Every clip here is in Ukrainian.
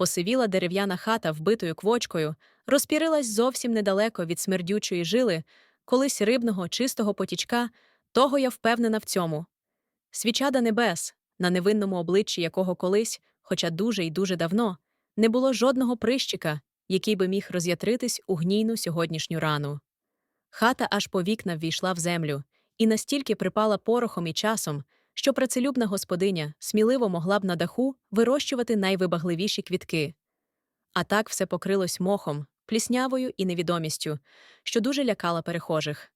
Посивіла дерев'яна хата, вбитою квочкою, розпірилась зовсім недалеко від смердючої жили, колись рибного, чистого потічка, того я впевнена в цьому. Свіча до небес, на невинному обличчі якого колись, хоча дуже і дуже давно, не було жодного прищика, який би міг роз'ятритись у гнійну сьогоднішню рану. Хата аж по вікна ввійшла в землю і настільки припала порохом і часом, що працелюбна господиня сміливо могла б на даху вирощувати найвибагливіші квітки. А так все покрилось мохом, пліснявою і невідомістю, що дуже лякала перехожих.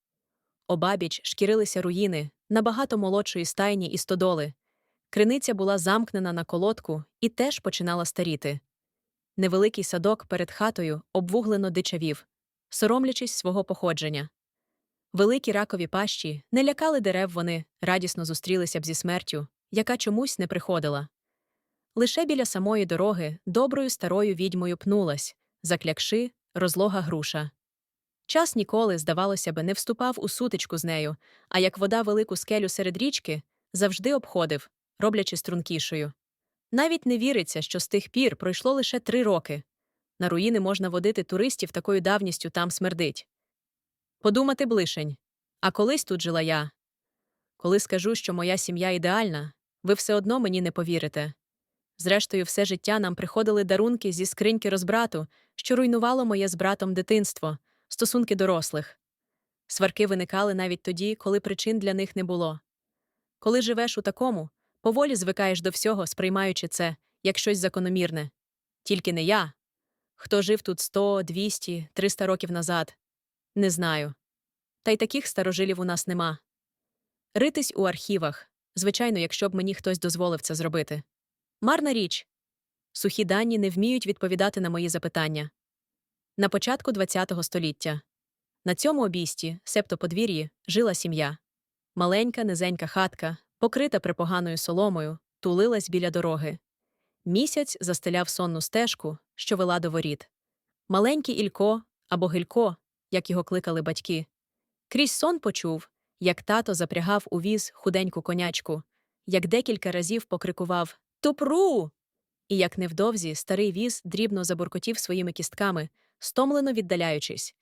Обабіч шкірилися руїни, набагато молодшої стайні і стодоли. Криниця була замкнена на колодку і теж починала старіти. Невеликий садок перед хатою обвуглено дичавів, соромлячись свого походження. Великі ракові пащі не лякали дерев вони, радісно зустрілися б зі смертю, яка чомусь не приходила. Лише біля самої дороги доброю старою відьмою пнулась, заклякши, розлога груша. Час ніколи, здавалося би, не вступав у сутичку з нею, а як вода велику скелю серед річки, завжди обходив, роблячи стрункішою. Навіть не віриться, що з тих пір пройшло лише три роки. На руїни можна водити туристів такою давністю там смердить. Подумати блишень. А колись тут жила я. Коли скажу, що моя сім'я ідеальна, ви все одно мені не повірите. Зрештою, все життя нам приходили дарунки зі скриньки розбрату, що руйнувало моє з братом дитинство, стосунки дорослих. Сварки виникали навіть тоді, коли причин для них не було. Коли живеш у такому, поволі звикаєш до всього, сприймаючи це як щось закономірне. Тільки не я. Хто жив тут 100, 200, 300 років назад? Не знаю. Та й таких старожилів у нас нема. Ритись у архівах, звичайно, якщо б мені хтось дозволив це зробити. Марна річ. Сухі дані не вміють відповідати на мої запитання. На початку ХХ століття. На цьому обійсті, септо подвір'ї, жила сім'я. Маленька, низенька хатка, покрита припоганою соломою, тулилась біля дороги. Місяць застеляв сонну стежку, що вела до воріт. Маленький Ілько або Гилько, як його кликали батьки. Крізь сон почув, як тато запрягав у віз худеньку конячку, як декілька разів покрикував Тупру. І як невдовзі старий віз дрібно забуркотів своїми кістками, стомлено віддаляючись,